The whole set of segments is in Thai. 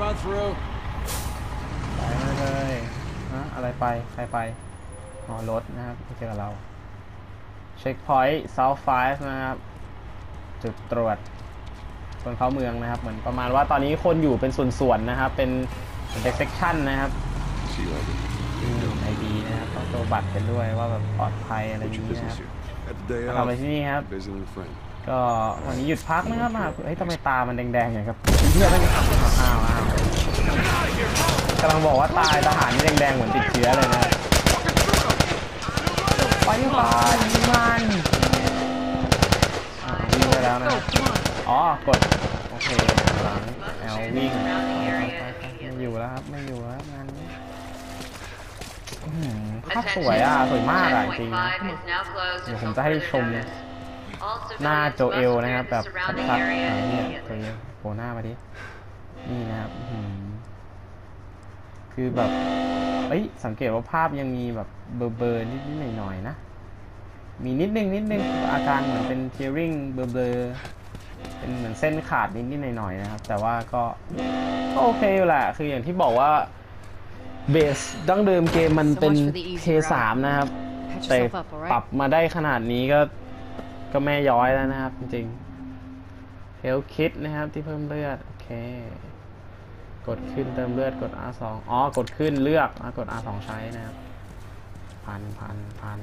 drive on through. ไปมาเลยนะอะไรไป ใครไป อ๋อ รถนะครับที่เจอเรา เช็คพอยต์เซาท์ไฟนะครับ จุดตรวจคนเข้าเมืองนะครับ เหมือนประมาณว่าตอนนี้คนอยู่เป็นส่วนๆนะครับ เป็นเป็นเซกชันนะครับ See you later. ไอดีนะครับต้องตัวบัตรกันด้วยว่าแบบปลอดภัยอะไรอย่าง What's your นี้นะค business รับ here? At the day มาทำอะไร off, ที่นี่ครับ visiting a friend. ก็วันนี้หยุดพักนะครับมาเฮ้ยทำไมตามันแดงๆอย่างกับเพื่อนต้อ้าวอ้าวอ้าวกำลังบอกว่าตายทหารนี่แดงๆเหมือนติดเชื้อเลยนะไปไปยิงมันอ่าวิ่งไปแล้วนะอ๋อกดโอเคหลังแอลวิ่งไม่อยู่แล้วครับไม่อยู่แล้วงานนี้ภาพสวยอะสวยมากอะจริงนะเดี๋ยวผมจะให้ชม หน้าโจเอลนะครับ แบบชัดๆอ่าเนี่ยโจเอลโผล่หน้ามาดิ นี่นะครับอื้อหือคือแบบเอ้ยสังเกตว่าภาพยังมีแบบเบอร์เบอร์นิดๆหน่อยๆนะ มีนิดนึงนิดนึงอาการเหมือนเป็นเทียริงเบอร์เบอร์เป็นเหมือนเส้นขาดนิดๆหน่อยๆนะครับ แต่ว่าก็ก็โอเคอยู่แหละ คืออย่างที่บอกว่าเบสดั้งเดิมเกมมันเป็น So much for the easy P3 นะครับ Patch แต่ yourself up, ปรับ alright? มาได้ขนาดนี้ก็ ก็แม่ย้อยแล้วนะครับ จริงๆ Health Kit นะครับที่เพิ่มเลือด โอเค กดขึ้นเติมเลือดกด R2 อ๋อ กดขึ้นเลือกอะกด R2 ใช้นะครับ พันพันพัน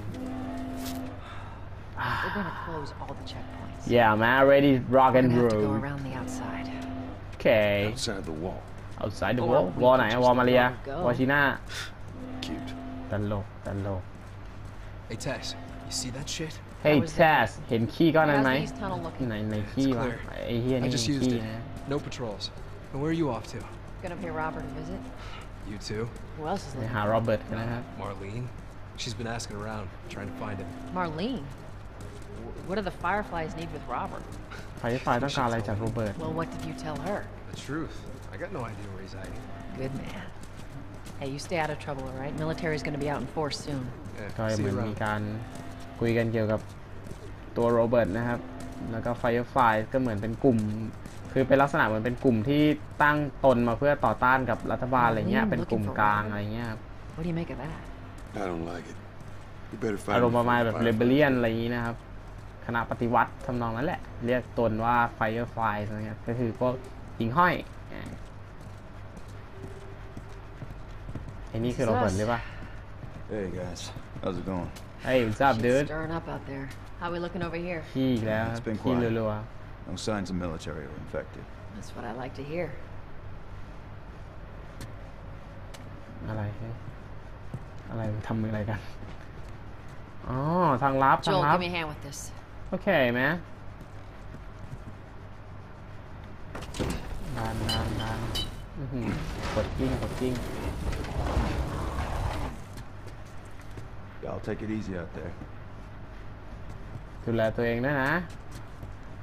We're gonna close all the checkpoints. yeah man ready rock We're and gonna have to go roll around the outside. okay Outside the wall. outside the Or wall we วอล could ไหน just วอลมาเรีย let her go. วอชิน่า Cute. ตลกตลก Hey, Tess, you see that shit? hey How was that? Tess เห็นขี้ก้อนนั้นไหม How's the east tunnel looking? ไหนไหนขี้วะ clear. ไอ้เฮีย I นี่ just มัน used ขี้ it. นะ No patrols. And where are you off to? Gonna pay Robert a visit. You too? Who else is ไป looking? หาโรเบิร์ตกันนะครับ Marlene? She's been asking around, trying to find him. Marlene. Wh- What do the Fireflies need with Robert? ไฟไฟต้องการอะไรจากโรเบิร์ต Well, what did you tell her? The truth. I got no idea where he's hiding. Good man. Hey, you stay out of trouble, alright? Military's gonna be out in force soon. ก็ Yeah, เห see มือ you นมี around. การคุยกันเกี่ยวกับตัวโรเบิร์ตนะครับ แล้วก็ Firefly ก็เหมือนเป็นกลุ่ม คือเป็นลักษณะเหมือนเป็นกลุ่มที่ตั้งตนมาเพื่อต่อต้านกับรัฐบาลอะไรเงี้ย เป็นกลุ่มกลางอะไรเงี้ยครับ What do you make of that? I don't like it. You better find อารมณ์ประมาณแบบ Firefly. เรเบเลียนอะไรอย่างนี้นะครับ คณะปฏิวัติทำนองนั้นแหละ เรียกตนว่า Firefly อะไรเงี้ยก็คือพวกหญิงห้อยอ่าไอ้นี่คือโรเบิร์ตหรือเปล่า Hey guys, how's it going? เฮ้ย what's up Shit's dude stirring up out there. How we looking over here? ขี้อีกแล้วครับ It's been ขี้ quiet. รัว No signs of military or infected. That's what I like to hear. ๆอะไรเฮ้ยอะไรทำมืออะไรกัน อ๋อ ทางลับ ทาง Joel, ลับ give me a hand with this. โอเคไหมดันดันดันอื้อหือกดกิ้งกดกิ้ง Y'all take it easy out there. ดูแลตัวเองด้วยนะ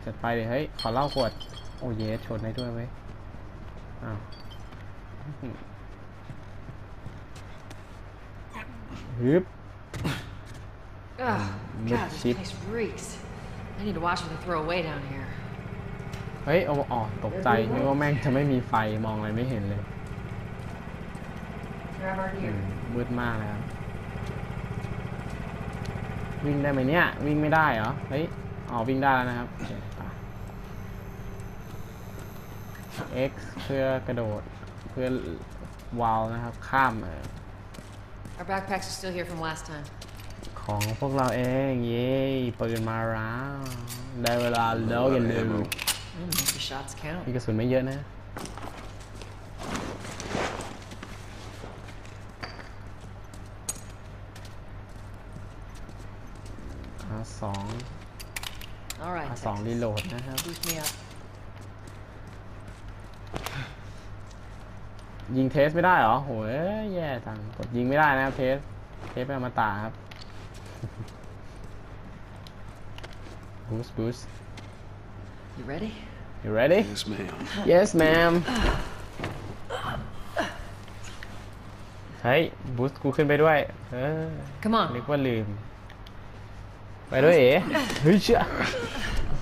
จัดไปเลยเฮ้ย ขอเหล่าขวด โอ้เยสชนได้ด้วยเว้ย อ้าวอื้อหือฮึบ Ugh, Mid God, this ship. place reeks. I need to watch what they throw away down here. เฮ้ยเอาอ๋อตกใจนึกว่าแม่งจะไม่มีไฟมองอะไรไม่เห็นเลย Robert, อื here. มมืดมากเลยครับ วิ่งได้ไหมเนี่ย วิ่งไม่ได้เหรอ เฮ้ย อ๋อ วิ่งได้แล้วนะครับโอเคไป X เพื่อกระโดด เพื่อวาลนะครับ ข้ามเออ Our backpacks are still here from last time. ของพวกเราเอง เย้ปืนมาแล้ว ได้เวลาแล้วอย่าลืม Mm, make the shots count. มีกระสุนไม่เยอะนะ อา สอง All right, อาสอง Texas. รีโหลดนะครับ Boost me up. ยิงเทสไม่ได้เหรอโหยแย่จังกดยิงไม่ได้นะครับเทส เทสเป็นอมตะครับบูสบูส You ready? you ready Yes, ma'am. yes ma'am เฮ้ยบูสต์กูขึ้นไปด้วย เออ Come on. นึกว่าลืม ไปด้วยเอ๋เฮ้ยเชื่อ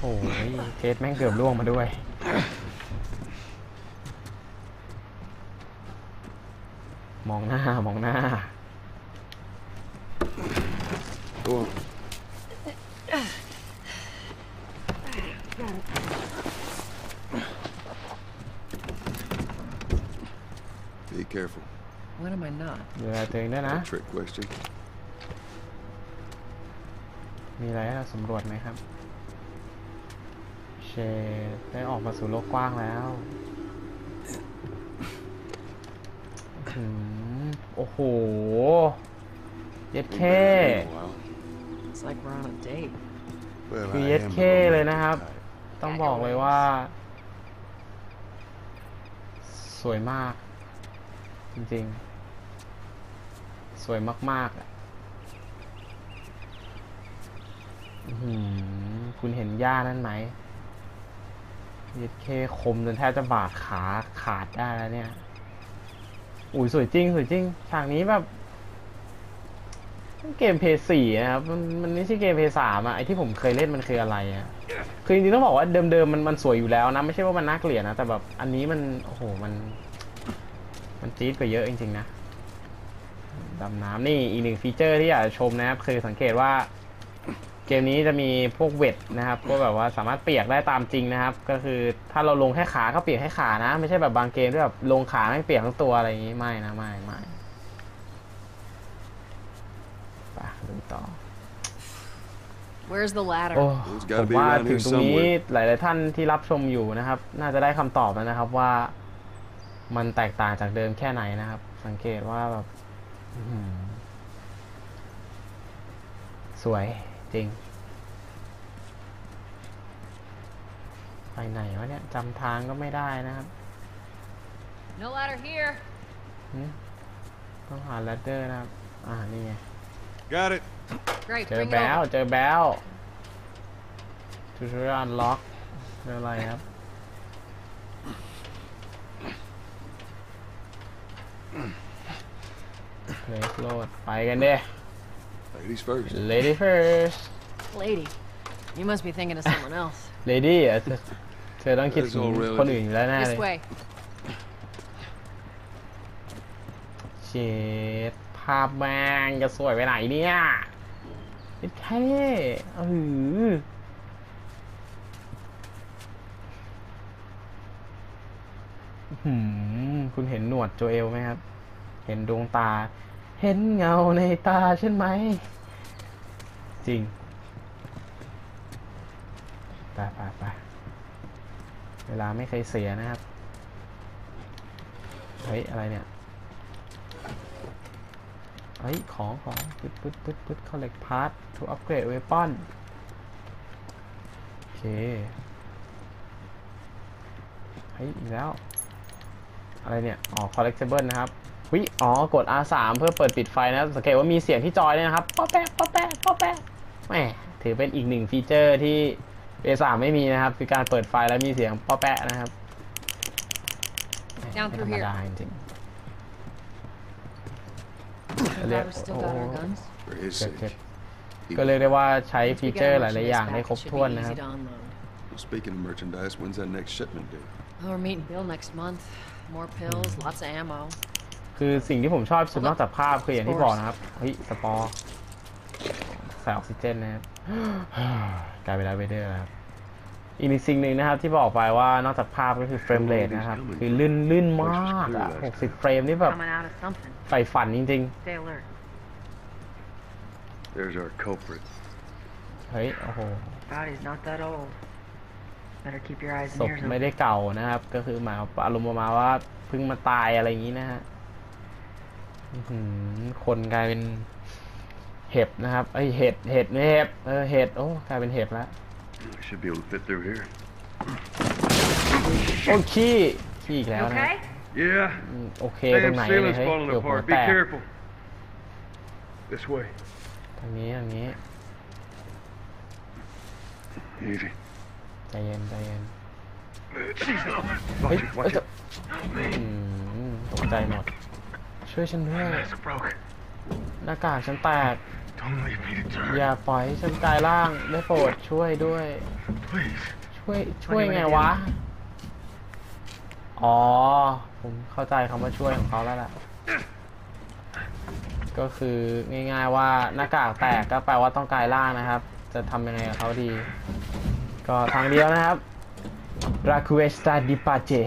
โอ้โหเทสแม่งเกือบล่วงมาด้วย มองหน้ามองหน้า Go on. Be careful. When am I not? ดูแลตัวเองด้วยนะ Trick question. มีอะไรให้เราสำรวจไหมครับ เชดได้ออกมาสู่โลกกว้างแล้วอื้อหือโอ้โห เย็ด Ain't เค been out in a while. It's like we're on a date. Well, คือ I เย็ด am เค a เลย romantic นะครับ type. ต้องบอกเลยว่า สวยมาก จริงๆ สวยมากๆอะ อื้อหือคุณเห็นหญ้านั่นไหมเย็ดเคคมจนแทบจะบาดขาขาดได้แล้วเนี่ย อุ้ยสวยจริง สวยจริงฉากนี้แบบเกมเพย์สี่นะครับมันมันไม่ใช่เกมเพย์สามอะไอที่ผมเคยเล่นมันคืออะไรอะคือจริงๆต้องบอกว่าเดิมๆมันมันสวยอยู่แล้วนะ ไม่ใช่ว่ามันน่าเกลียดนะ แต่แบบอันนี้มัน โอ้โหมัน มันจี๊ดกว่าเยอะจริงๆนะดำน้ำนี่อีกหนึ่งฟีเจอร์ที่อยากชมนะครับคือสังเกตว่า กมนี้จะมีพวกเวทนะครับพวกแบบว่าสามารถเปียกได้ตามจริงนะครับ ก็คือถ้าเราลงแค่ขาก็เปียกแค่ขานะ ไม่ใช่แบบบางเกมที่แบบลงขาไม่เปียกทั้งตัวอะไรอย่างนี้ไม่นะไม่ไม่ไปดูต่อ Where's the ladder? โอ้ It's ผ gotta ม be ว่า around ถึง here ตรงนี้ somewhere. หลาย ๆ ท่านที่รับชมอยู่นะครับ น่าจะได้คำตอบแล้วนะครับว่ามันแตกต่างจากเดิมแค่ไหนนะครับ สังเกตว่าแบบอื้อหือสวย จริง ไปไหนวะเนี่ยจำทางก็ไม่ได้นะครับ No ladder here. หึต้องหาแรดเดอร์นะครับ อ่า นี่ไง Got it. Great. เจอ Bring แบ it ล over. เจอแบลทูทูรันล็อกเจออะไรครับเพลสโหลดไปกันเด้ Ladies first. lady first Lady, you must be thinking of someone else. lady อะเธอเธอต้องคิดถึง There's already- คนอื่นอยู่แล้วแน่เล This ย way. เชดภาพแมงจะสวยไปไหนเนี่ยเท่เออหืมคุณเห็นหนวดโจเอลไหมครับ เห็นดวงตา เห็นเงาในตาใช่ไหม จริงไปไปไปเวลาไม่เคยเสียนะครับ เฮ้ย อะไรเนี่ย เฮ้ย ของของปึ๊ดปึ๊ดปึ๊ดปึ๊ด collect part to upgrade weapon โอเค เฮ้ย อีกแล้ว อะไรเนี่ย อ๋อ collectible นะครับ อ๋อกด R3 เพื่อเปิดปิดไฟนะครับสังเกตว่ามีเสียงที่จอยด้วยนะครับป๊อปแป๊ะป๊อปแป๊ะป๊อปแป๊ะแหมถือเป็นอีกหนึ่งฟีเจอร์ที่ A3 ไม่มีนะครับคือการเปิดไฟแล้วมีเสียงป๊อปแป๊ะนะครับแหม่ Down ไม่ through ธรรม here. ดาจริง The driver's still got our Oh. guns. For his ๆเก็บ sake. เก็บ He ก็เรียกได้ว่าใช้ Once we ฟี get เจอร์ our หลายๆอย่างได้ merchandise ครบ back, it ถ้วน should be นะครับ easy to unload. Well, speaking of merchandise, when's that next shipment due? Oh, we're meeting Bill next month. More pills, lots of ammo. คือสิ่งที่ผมชอบสุดนอกจากภาพคืออย่างที่บอกนะครับ เฮ้ย สปอร์ใส่ออกซิเจนนะครับกลายเป็นไลท์เวเดอร์ครับ อีกหนึ่งสิ่งหนึ่งนะครับ ที่บอกไปว่านอกจากภาพก็คือเฟรมเรทนะครับ คือลื่นลื่นมากอะ60 เฟรมนี่แบบ Coming out of something. ใฝ่ฝันจริง Stay alert. There's our culprit. ๆเฮ้ย โอ้โห Body's not that old. Better keep your eyes ศ and พ ears ไม่ open. ได้เก่านะครับ ก็คือหมายอารมณ์ประมาณว่าเพิ่งมาตายอะไรอย่างนี้นะฮะอื้อหือ คนกลายเป็นเห็บนะครับไอยเห็ดเห็ดไม่เห็บเออเห็ดโอ้กลายเป็นเห็บแล้ว Should be able to fit through here. โอ้ขี้ขี้อีกแล้ว You นะ okay? Yeah. อืมโอเคตรงไหนเนี่ยเฮ้ยเกือบหัวแตก This way. ทางนี้ทางนี้ Easy. ใจเย็นใจเย็น Watch เฮ้ย it, เอ้ย watch จะ it. อืมตกใจหมด ช่วยฉันด้วย Mask broke. หน้ากากฉันแตก Don't leave me to turn. อย่าปล่อยให้ฉันกลายร่างได้โปรดช่วยด้วย Please. ช่วยช่วยไงวะ อ๋อ ผมเข้าใจคำว่าช่วยของเขาแล้วล่ะก็คือง่าย ๆว่าหน้ากากแตกก็แปลว่าต้องกลายร่างนะครับ จะทำยังไงกับเขาดี ก็ทางเดียวนะครับ r a c u e s t a di pace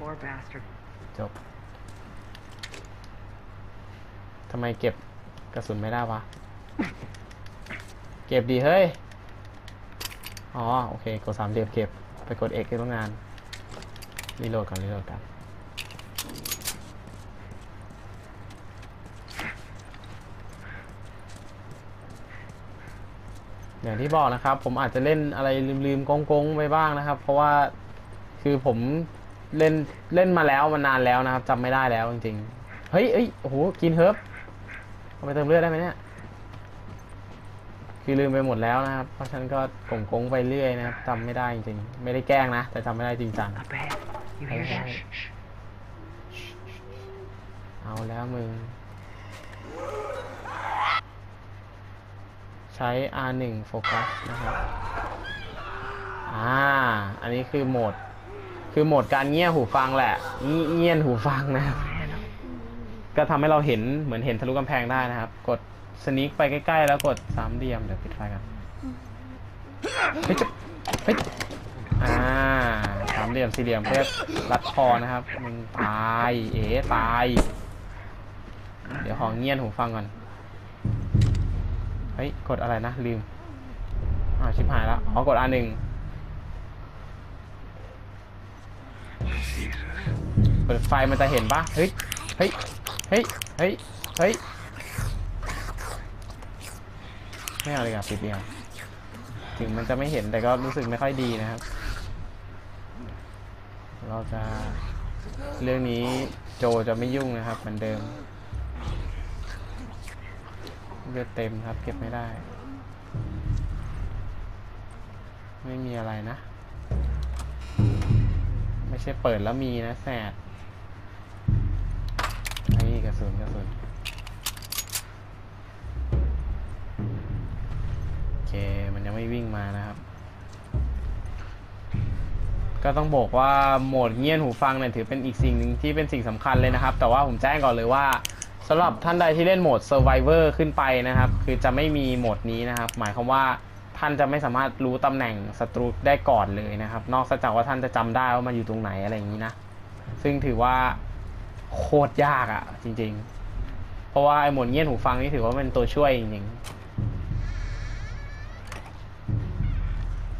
Poor bastard. จบทำไมเก็บกระสุนไม่ได้วะ เก็บดีเฮ้ย อ๋อ โอเค กดสามเหลี่ยมเก็บ ไปกด X ให้ต้องงาน รีโหลดก่อนรีโหลดกันอย่างที่บอกนะครับ ผมอาจจะเล่นอะไรลืมๆกงๆไปบ้างนะครับ เพราะว่าคือผม เล่นเล่นมาแล้วมานานแล้วนะครับจำไม่ได้แล้วจริงๆ เฮ้ยเอ้ยโอ้โหกินเฮิร์บเอาไปเติมเลือดได้ไหมเนี่ยคือลืมไปหมดแล้วนะครับ เพราะฉะนั้นก็กงๆไปเรื่อยนะครับจำไม่ได้จริงๆ ไม่ได้แกล้งนะ แต่จำไม่ได้จริงจัง Up ahead. You hear Okay. that? Shh, shh. เอาแล้วมึง ใช้ R1 โฟกัสนะครับ อ่า อันนี้คือโหมด คือโหมดการเงี่ยหูฟังแหละเงีเงียนหูฟังนะครับ ก็ทำให้เราเห็นเหมือนเห็นทะลุกำแพงได้นะครับ กดสนิกไปใกล้ๆ แล้วกดสามเหลี่ยมเดี๋ยวปิดไฟกันเฮ้ยเฮ้ยอ่าสามเหลี่ยมสี่เหลี่ยมเพื่อรัดคอนะครับมึงตายเอ๋ตาย เดี๋ยวของเงียนหูฟังก่อนเฮ้ยกดอะไรนะลืมอ่าชิบหายแล้วอ๋อกด R หนึ่ง ปิดไฟมันจะเห็นปะเฮ้ย เฮ้ย เฮ้ย เฮ้ย เฮ้ย ไม่เอาเลยครับปิดเดียวถึงมันจะไม่เห็นแต่ก็รู้สึกไม่ค่อยดีนะครับ เราจะ เรื่องนี้โจจะไม่ยุ่งนะครับ เหมือนเดิมเลือดเต็มครับ เก็บไม่ได้ ไม่มีอะไรนะ ไม่ใช่เปิดแล้วมีนะแสด สุนกระสุนโอเคมันยังไม่วิ่งมานะครับ ก็ต้องบอกว่าโหมดเงียนหูฟังเนี่ยถือเป็นอีกสิ่งหนึ่งที่เป็นสิ่งสำคัญเลยนะครับ แต่ว่าผมแจ้งก่อนเลยว่าสำหรับท่านใดที่เล่นโหมด Survivor ขึ้นไปนะครับ คือจะไม่มีโหมดนี้นะครับ หมายความว่าท่านจะไม่สามารถรู้ตำแหน่งศัตรูได้ก่อนเลยนะครับ นอกจากว่าท่านจะจำได้ว่ามันอยู่ตรงไหนอะไรอย่างนี้นะ ซึ่งถือว่า โคตรยากอะ่ะจริง ๆ เพราะว่าไอ้หมดเงียนหูฟังนี่ถือว่าเป็นตัวช่วยจริงๆ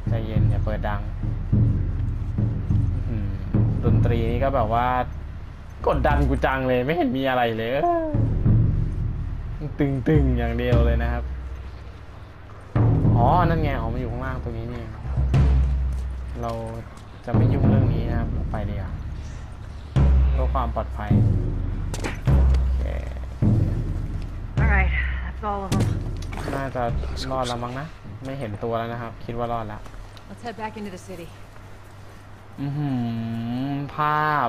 ใจเย็นอย่าเปิดดังดนตรีนี่ก็แบบว่า กดดันกูจังเลยไม่เห็นมีอะไรเลย ตึงๆอย่างเดียวเลยนะครับ อ๋อ นั่นไงอ๋อมันอยู่ข้างล่างตรงนี้นี่เองเราจะไม่ยุ่งเรื่องนี้นะครับ ไปดีกว่า ความปลอดภัยโอเค Alright, that's all of them. น่าจะรอดแล้วมั้งนะ ไม่เห็นตัวแล้วนะครับ คิดว่ารอดแล้ว Let's head back into the city. อือหือภาพ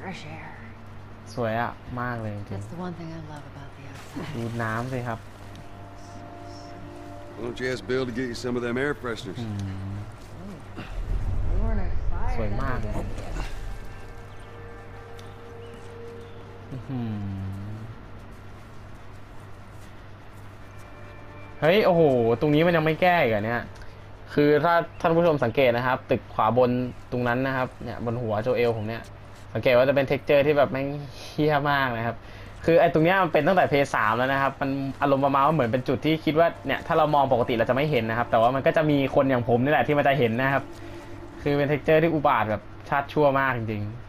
Fresh air. สวยอะมากเลยจริง That's the one thing I love about the outside. ๆดูน้ำสิครับ Why don't you ask Bill to get you some of them air fresheners? We weren't expired. สวยมากเลย เฮ้ย โอ้โห ตรงนี้มันยังไม่แก้อีกเหรอเนี่ย คือถ้าท่านผู้ชมสังเกตนะครับ ตึกขวาบนตรงนั้นนะครับ เนี่ยบนหัวโจเอลผมเนี่ย สังเกตว่าจะเป็นเท็กเจอร์ที่แบบแม่งเฮี้ยมากนะครับ คือไอ้ตรงเนี้ยมันเป็นตั้งแต่เพย์สามแล้วนะครับ มันอารมณ์ประมาณว่าเหมือนเป็นจุดที่คิดว่าเนี่ยถ้าเรามองปกติเราจะไม่เห็นนะครับ แต่ว่ามันก็จะมีคนอย่างผมนี่แหละที่มันจะเห็นนะครับ คือเป็นเท็กเจอร์ที่อุบาทแบบชาติชั่วมากจริงๆ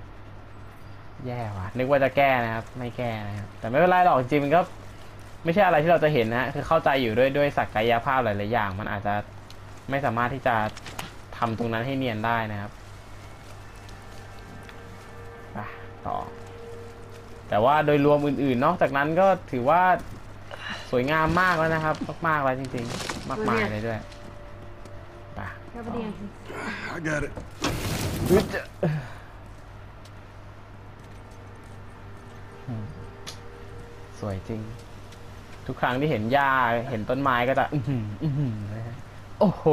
แย่ว่ะ นึกว่าจะแก้นะครับ ไม่แก้นะครับ แต่ไม่เป็นไรหรอกจริงๆมันก็ไม่ใช่อะไรที่เราจะเห็นนะ คือเข้าใจอยู่ด้วยด้วยศักยภาพหลายๆอย่าง มันอาจจะไม่สามารถที่จะทำตรงนั้นให้เนียนได้นะครับไปต่อ แต่ว่าโดยรวมอื่นๆ นอกจากนั้นก็ถือว่าสวยงามมากแล้วนะครับ มากๆแล้วจริง ๆ มากมายเลยด้วยไป Cover the entrance. I got it. สวยจริง ทุกครั้งที่เห็นหญ้าเห็นต้นไม้ก็จะ อื้อหืออื้อหือนะฮะโอ้โห